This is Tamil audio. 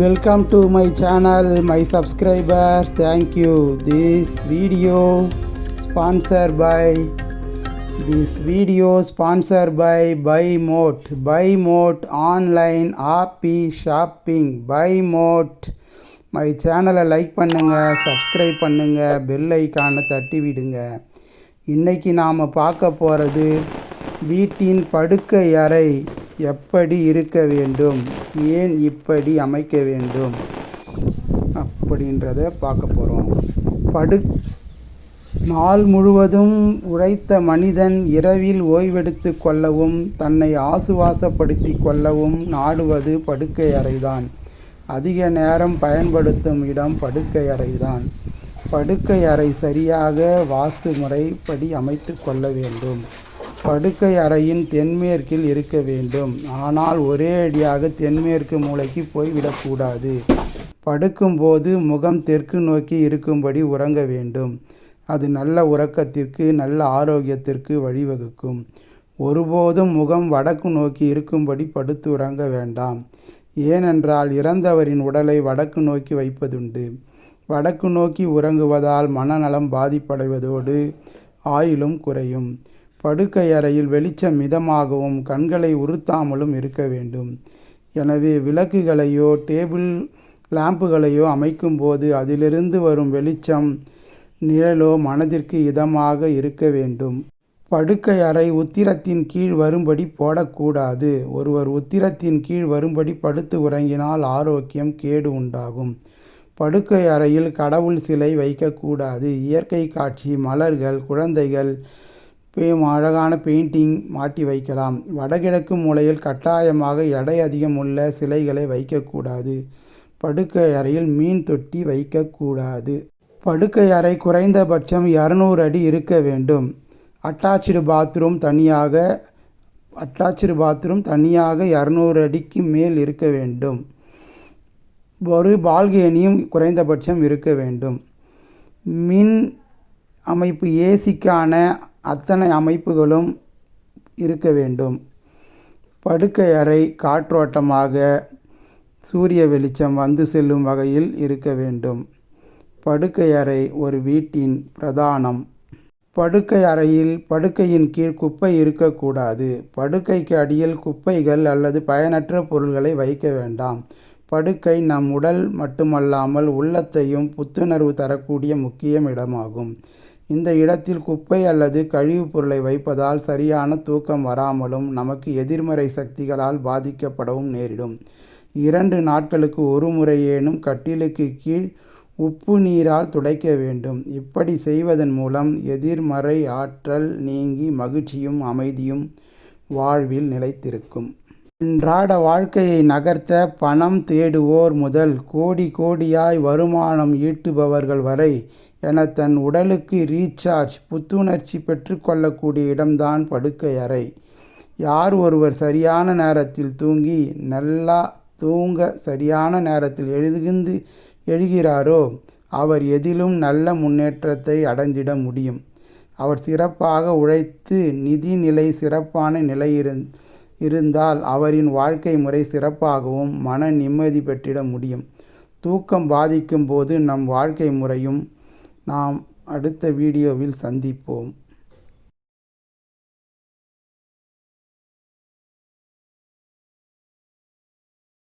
Welcome to my channel my subscriber thank you this video sponsor by this video sponsor by by mod by mod online Appy shopping by mode my சேனலை லைக் பண்ணுங்கள் சப்ஸ்கிரைப் பண்ணுங்கள் பெல் ஐக்கானை தட்டி விடுங்க இன்றைக்கி நாம் பார்க்க போகிறது வீட்டின் படுக்கை அறை எப்படி இருக்க வேண்டும் ஏன் இப்படி அமைக்க வேண்டும் அப்படின்றத பார்க்க போகிறோம் படு. நாள் முழுவதும் உழைத்த மனிதன் இரவில் ஓய்வெடுத்து கொள்ளவும் தன்னை ஆசுவாசப்படுத்தி கொள்ளவும் நாடுவது படுக்கை அறைதான். அதிக நேரம் பயன்படுத்தும் இடம் படுக்கை அறைதான். படுக்கை அறை சரியாக வாஸ்து முறைப்படி அமைத்து கொள்ள வேண்டும். படுக்கை அறையின் தென்மேற்கில் இருக்க வேண்டும். ஆனால் ஒரே அடியாக தென்மேற்கு மூலைக்கு போய்விடக்கூடாது படுக்கும்போது முகம் தெற்கு நோக்கி இருக்கும்படி உறங்க வேண்டும். அது நல்ல உறக்கத்திற்கு நல்ல ஆரோக்கியத்திற்கு வழிவகுக்கும். ஒருபோதும் முகம் வடக்கு நோக்கி இருக்கும்படி படுத்து உறங்க வேண்டாம். ஏனென்றால் இறந்தவரின் உடலை வடக்கு நோக்கி வைப்பதுண்டு. வடக்கு நோக்கி உறங்குவதால் மனநலம் பாதிப்படைவதோடு ஆயுளும் குறையும். படுக்கை அறையில் வெளிச்சம் மிதமாகவும் கண்களை உறுத்தாமலும் இருக்க வேண்டும். எனவே விளக்குகளையோ டேபிள் லாம்புகளையோ அமைக்கும்போது அதிலிருந்து வரும் வெளிச்சம் நிழலோ மனதிற்கு இதமாக இருக்க வேண்டும். படுக்கை அறை உத்திரத்தின் கீழ் வரும்படி போடக்கூடாது. ஒருவர் உத்திரத்தின் கீழ் வரும்படி படுத்து உறங்கினால் ஆரோக்கியம் கேடு உண்டாகும். படுக்கை அறையில் கடவுள் சிலை வைக்கக்கூடாது. இயற்கை காட்சி மலர்கள் குழந்தைகள் அழகான பெயிண்டிங் மாட்டி வைக்கலாம். வடகிழக்கு மூலையில் கட்டாயமாக எடை அதிகம் உள்ள சிலைகளை வைக்கக்கூடாது. படுக்கை அறையில் மீன் தொட்டி வைக்கக்கூடாது. படுக்கை அறை குறைந்தபட்சம் இரநூறு அடி இருக்க வேண்டும். அட்டாச்சு பாத்ரூம் தனியாக அட்டாச்சு பாத்ரூம் தனியாக இரநூறு அடிக்கு மேல் இருக்க வேண்டும். ஒரு பால்கேனியும் குறைந்தபட்சம் இருக்க வேண்டும். மின் அமைப்பு ஏசிக்கான அத்தனை அமைப்புகளும் இருக்க வேண்டும். படுக்கை அறை காற்றோட்டமாக சூரிய வெளிச்சம் வந்து செல்லும் வகையில் இருக்க வேண்டும். படுக்கை அறை ஒரு வீட்டின் பிரதானம். படுக்கை அறையில் படுக்கையின் கீழ் குப்பை இருக்கக்கூடாது. படுக்கைக்கு அடியில் குப்பைகள் அல்லது பயனற்ற பொருள்களை வைக்க வேண்டாம். படுக்கை நம் உடல் மட்டுமல்லாமல் உள்ளத்தையும் புத்துணர்வு தரக்கூடிய முக்கிய இடமாகும். இந்த இடத்தில் குப்பை அல்லது கழிவுப் பொருளை வைப்பதால் சரியான தூக்கம் வராமலும் நமக்கு எதிர்மறை சக்திகளால் பாதிக்கப்படவும் நேரிடும். இரண்டு நாட்களுக்கு ஒரு முறையேனும் கட்டிலுக்கு கீழ் உப்பு நீரால் துடைக்க வேண்டும். இப்படி செய்வதன் மூலம் எதிர்மறை ஆற்றல் நீங்கி மகிழ்ச்சியும் அமைதியும் வாழ்வில் நிலைத்திருக்கும். அன்றாட வாழ்க்கையை நகர்த்த பணம் தேடுவோர் முதல் கோடி கோடியாய் வருமானம் ஈட்டுபவர்கள் வரை என தன் உடலுக்கு ரீசார்ஜ் புத்துணர்ச்சி பெற்றுக்கொள்ளக்கூடிய இடம்தான் படுக்கை அறை. யார் ஒருவர் சரியான நேரத்தில் தூங்கி நல்லா தூங்க சரியான நேரத்தில் எழுதுகிந்து எழுகிறாரோ அவர் எதிலும் நல்ல முன்னேற்றத்தை அடைஞ்சிட முடியும். அவர் சிறப்பாக உழைத்து நிதி நிலை சிறப்பான நிலை இருந்தால் அவரின் வாழ்க்கை முறை சிறப்பாகவும் மன நிம்மதி பெற்றிட முடியும். தூக்கம் பாதிக்கும் போது நம் வாழ்க்கை முறையும் நாம் அடுத்த வீடியோவில் சந்திப்போம்.